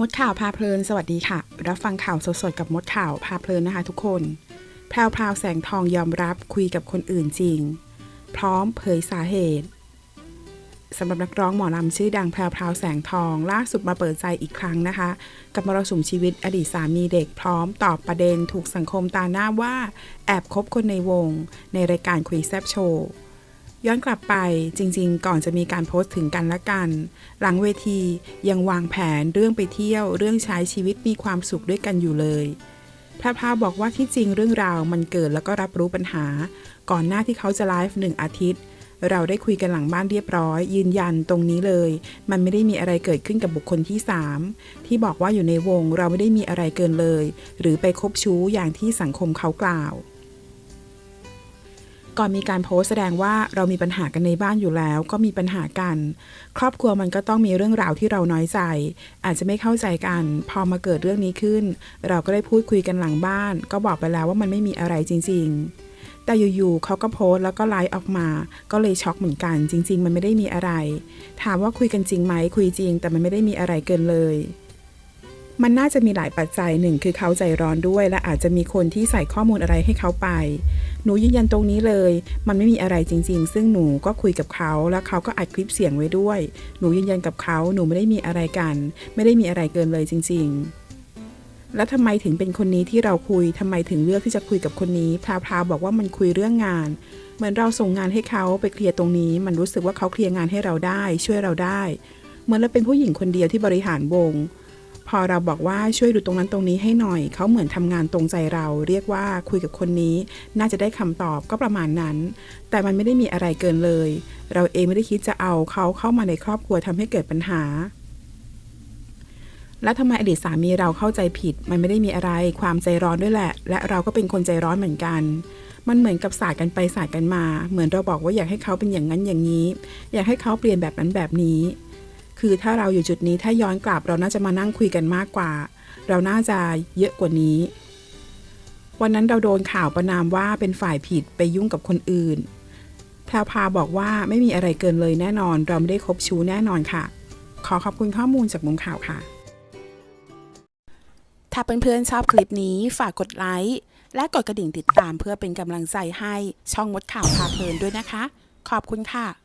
มดข่าวพาเพลินสวัสดีค่ะ รับฟังข่าวสดๆกับมดข่าวพาเพลินนะคะทุกคน แพรวพราวแสงทองยอมรับคุยกับคนอื่นจริง พร้อมเผยสาเหตุสำหรับนักร้องหมอลำชื่อดังแพรวพราวแสงทอง ล่าสุดมาเปิดใจอีกครั้งนะคะ กับมรสุมชีวิตอดีตสามีเด็กพร้อมตอบประเด็นถูกสังคมตาหน้าว่า แอบคบคนในวง ในรายการคุยแซบโชว์ ย้อนกลับไปจริงๆ ก่อนจะมีการโพสต์ถึงกันและกัน หลังเวทียังวางแผนเรื่องไปเที่ยวเรื่องใช้ชีวิตมีความสุขด้วยกันอยู่เลยพระพราวบอกว่าที่จริงเรื่องราวมันเกิดแล้วก็รับรู้ปัญหา ก่อนหน้าที่เขาจะไลฟ์หนึ่งอาทิตย์ เราได้คุยกันหลังบ้านเรียบร้อย ยืนยันตรงนี้เลย มันไม่ได้มีอะไรเกิดขึ้นกับบุคคลที่ 3 ที่บอกว่าอยู่ในวงเราไม่ได้มีอะไรเกินเลย หรือไปคบชู้อย่างที่สังคมเขากล่าว ก่อนมีการโพสแสดงว่าเรามีปัญหากันในบ้านอยู่แล้ว ก็มีปัญหากัน ครอบครัวมันก็ต้องมีเรื่องราวที่เราน้อยใจ อาจจะไม่เข้าใจกัน พอมาเกิดเรื่องนี้ขึ้น เราก็ได้พูดคุยกันหลังบ้าน ก็บอกไปแล้วว่ามันไม่มีอะไรจริง ๆ แต่อยู่ๆเขาก็โพสแล้วก็ไลฟ์ออกมา ก็เลยช็อกเหมือนกัน จริง ๆ มันไม่ได้มีอะไร ถามว่าคุยกันจริงไหมคุยจริง แต่มันไม่ได้มีอะไรเกินเลย มันน่าจะมีหลายปัจจัยหนึ่งคือเขาใจร้อนด้วย และอาจจะมีคนที่ใส่ข้อมูลอะไรให้เขาไป หนูยืนยันตรงนี้เลย มันไม่มีอะไรจริง ๆ ซึ่งหนูก็คุยกับเขาแล้วเขาก็อัดคลิปเสียงไว้ด้วย หนูยืนยันกับเขาหนูไม่ได้มีอะไรกัน ไม่ได้มีอะไรเกินเลยจริง ๆแล้วทำไมถึงเป็นคนนี้ที่เราคุยทำไมถึงเลือกที่จะคุยกับคนนี้พราวพราวบอกว่ามันคุยเรื่องงาน เหมือนเราส่งงานให้เขาไปเคลียร์ตรงนี้ มันรู้สึกว่าเขาเคลียร์งานให้เราได้ ช่วยเราได้ เหมือนเราเป็นผู้หญิงคนเดียวที่บริหารวง อเราบอกว่าช่วยดูตรงนั้นตรงนี้ให้หน่อย เขาเหมือนทำงานตรงใจเรา เรียกว่าคุยกับคนนี้ น่าจะได้คำตอบก็ประมาณนั้น แต่มันไม่ได้มีอะไรเกินเลย เราเองไม่ได้คิดจะเอาเขาเข้ามาในครอบครัวทำให้เกิดปัญหา และทำไมอดีตสามีเราเข้าใจผิด มันไม่ได้มีอะไรความใจร้อนด้วยแหละ และเราก็เป็นคนใจร้อนเหมือนกันมันเหมือนกับสาดกันไปสาดกันมา เหมือนเราบอกว่าอยากให้เขาเป็นอย่างนั้นอย่างนี้ อยากให้เขาเปลี่ยนแบบนั้นแบบนี้ คือถ้าเราอยู่จุดนี้ถ้าย้อนกลับเราน่าจะมานั่งคุยกันมากกว่า เราน่าจะเยอะกว่านี้ วันนั้นเราโดนข่าวประนามว่าเป็นฝ่ายผิดไปยุ่งกับคนอื่นแพรวพาบอกว่าไม่มีอะไรเกินเลยแน่นอน เราไม่ได้คบชู้แน่นอนค่ะ ขอขอบคุณข้อมูลจากมุมข่าวค่ะ ถ้าเพื่อนๆชอบคลิปนี้ฝากกดไลค์และกดกระดิ่งติดตามเพื่อเป็นกำลังใจให้ช่องมดข่าวพาเพลินด้วยนะคะ ขอบคุณค่ะ